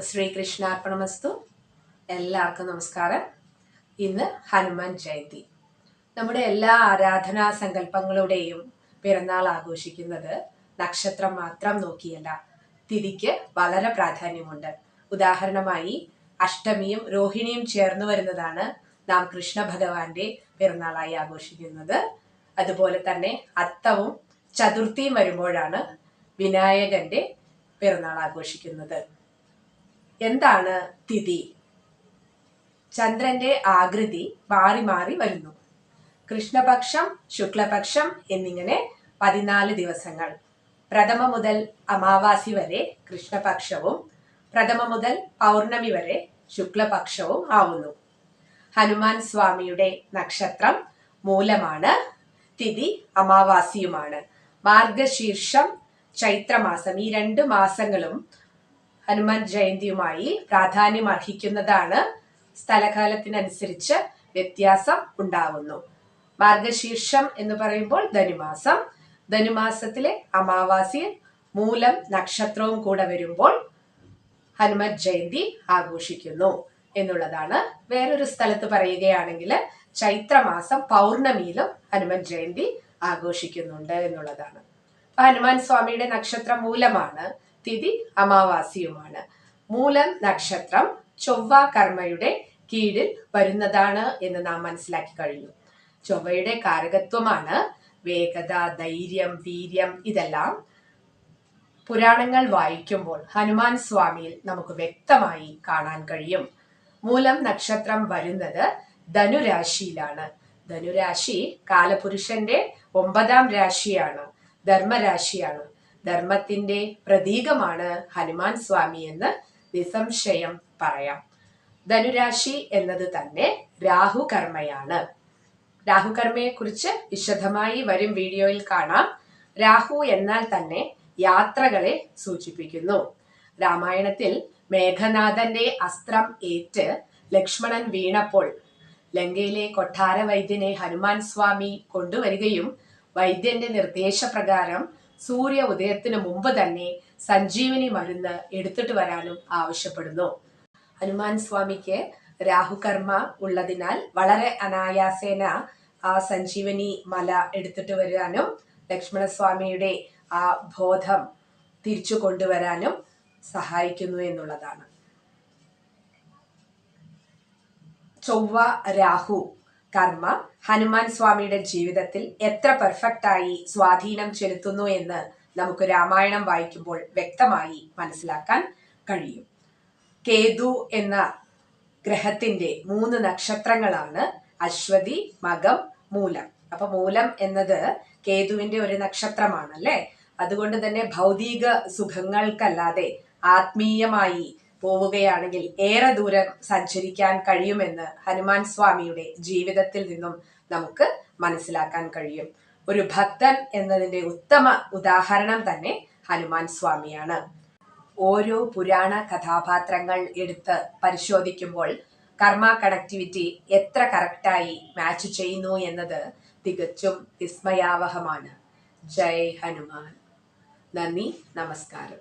ശ്രീകൃഷ്ണാർപ്പണമസ്തു. എല്ലാവർക്കും നമസ്കാരം. ഇന്ന് ഹനുമാൻ ജയന്തി. നമ്മുടെ എല്ലാ ആരാധനാ സങ്കല്പങ്ങളുടെയും പിറന്നാൾ ആഘോഷിക്കുന്നത് നക്ഷത്രം മാത്രം നോക്കിയല്ല തിഥിക്ക് വളരെ പ്രാധാന്യമുണ്ട്. ഉദാഹരണമായി അഷ്ടമിയും രോഹിണിയും ചേർന്ന് വരുന്നതാണ് നാം കൃഷ്ണ ഭഗവാന്റെ പിറന്നാളായി ആഘോഷിക്കുന്നത്. അതുപോലെ തന്നെ അത്തവും ചതുർത്ഥിയും വരുമ്പോഴാണ് വിനായകന്റെ പിറന്നാൾ ആഘോഷിക്കുന്നത്. എന്താണ് തിഥി? ചന്ദ്രന്റെ ആകൃതി മാറി മാറി വരുന്നു. കൃഷ്ണപക്ഷം ശുക്ലപക്ഷം എന്നിങ്ങനെ പതിനാല് ദിവസങ്ങൾ. പ്രഥമ മുതൽ അമാവാസി വരെ കൃഷ്ണപക്ഷവും പ്രഥമ മുതൽ പൗർണമി വരെ ശുക്ലപക്ഷവും ആവുന്നു. ഹനുമാൻ സ്വാമിയുടെ നക്ഷത്രം മൂലമാണ് തിഥി അമാവാസിയുമാണ്. മാർഗശീർഷം ചൈത്രമാസം ഈ രണ്ട് മാസങ്ങളും ഹനുമാൻ ജയന്തിയുമായി പ്രാധാന്യം അർഹിക്കുന്നതാണ്. സ്ഥലകാലത്തിനനുസരിച്ച് വ്യത്യാസം ഉണ്ടാവുന്നു. മാർഗശീർഷം എന്ന് പറയുമ്പോൾ ധനുമാസം. ധനുമാസത്തിലെ അമാവാസി മൂലം നക്ഷത്രവും കൂടെ വരുമ്പോൾ ഹനുമത് ജയന്തി ആഘോഷിക്കുന്നു എന്നുള്ളതാണ്. വേറൊരു സ്ഥലത്ത് പറയുകയാണെങ്കിൽ ചൈത്രമാസം പൗർണമിയിലും ഹനുമത് ജയന്തി ആഘോഷിക്കുന്നുണ്ട് എന്നുള്ളതാണ്. ഹനുമാൻ സ്വാമിയുടെ നക്ഷത്രം മൂലമാണ് തിഥി അമാവാസിയുമാണ്. മൂലം നക്ഷത്രം ചൊവ്വ കർമ്മയുടെ കീഴിൽ വരുന്നതാണ് എന്ന് നാം മനസ്സിലാക്കി കഴിഞ്ഞു. ചൊവ്വയുടെ കാരകത്വമാണ് വേഗത ധൈര്യം വീര്യം ഇതെല്ലാം പുരാണങ്ങൾ വായിക്കുമ്പോൾ ഹനുമാൻ സ്വാമിയിൽ നമുക്ക് വ്യക്തമായി കാണാൻ കഴിയും. മൂലം നക്ഷത്രം വരുന്നത് ധനുരാശിയിലാണ്. ധനുരാശി കാലപുരുഷന്റെ ഒമ്പതാം രാശിയാണ് ധർമ്മരാശിയാണ്. ധർമ്മത്തിന്റെ പ്രതീകമാണ് ഹനുമാൻ സ്വാമി എന്ന് നിസംശയം പറയാം. ധനുരാശി എന്നത് തന്നെ രാഹു കർമ്മയാണ് രാഹുകർമ്മയെ കുറിച്ച് വിശദമായി വരും വീഡിയോയിൽ കാണാം. രാഹു എന്നാൽ തന്നെ യാത്രകളെ സൂചിപ്പിക്കുന്നു. രാമായണത്തിൽ മേഘനാഥന്റെ അസ്ത്രം ഏറ്റ് ലക്ഷ്മണൻ വീണപ്പോൾ ലങ്കയിലെ കൊട്ടാര വൈദ്യനെ ഹനുമാൻ സ്വാമി കൊണ്ടുവരികയും വൈദ്യന്റെ നിർദ്ദേശപ്രകാരം സൂര്യ ഉദയത്തിന് മുമ്പ് തന്നെ സഞ്ജീവനി മരുന്ന് എടുത്തിട്ട് വരാനും ആവശ്യപ്പെടുന്നു. ഹനുമാൻ സ്വാമിക്ക് രാഹുകർമ്മ ഉള്ളതിനാൽ വളരെ അനായാസേന ആ സഞ്ജീവനി മല എടുത്തിട്ട് വരാനും ലക്ഷ്മണസ്വാമിയുടെ ആ ബോധം തിരിച്ചു കൊണ്ടുവരാനും സഹായിക്കുന്നു എന്നുള്ളതാണ്. ചൊവ്വ രാഹു കർമ്മ ഹനുമാൻ സ്വാമിയുടെ ജീവിതത്തിൽ എത്ര പെർഫെക്റ്റ് ആയി സ്വാധീനം ചെലുത്തുന്നു എന്ന് നമുക്ക് രാമായണം വായിക്കുമ്പോൾ വ്യക്തമായി മനസ്സിലാക്കാൻ കഴിയും. കേതു എന്ന ഗ്രഹത്തിന്റെ മൂന്ന് നക്ഷത്രങ്ങളാണ് അശ്വതി മകം മൂലം. അപ്പൊ മൂലം എന്നത് കേതുവിന്റെ ഒരു നക്ഷത്രമാണല്ലേ? അതുകൊണ്ട് തന്നെ ഭൗതിക സുഖങ്ങൾക്കല്ലാതെ ആത്മീയമായി പോവുകയാണെങ്കിൽ ഏറെ ദൂരം സഞ്ചരിക്കാൻ കഴിയുമെന്ന് ഹനുമാൻ സ്വാമിയുടെ ജീവിതത്തിൽ നിന്നും നമുക്ക് മനസ്സിലാക്കാൻ കഴിയും. ഒരു ഭക്തൻ എന്നതിന്റെ ഉത്തമ ഉദാഹരണം തന്നെ ഹനുമാൻ സ്വാമിയാണ്. ഓരോ പുരാണ കഥാപാത്രങ്ങൾ എടുത്ത് പരിശോധിക്കുമ്പോൾ കർമ്മ കണക്ടിവിറ്റി എത്ര കറക്റ്റായി മാച്ച് ചെയ്യുന്നു എന്നത് തികച്ചും വിസ്മയാവഹമാണ്. ജയ് ഹനുമാൻ. നന്ദി നമസ്കാരം.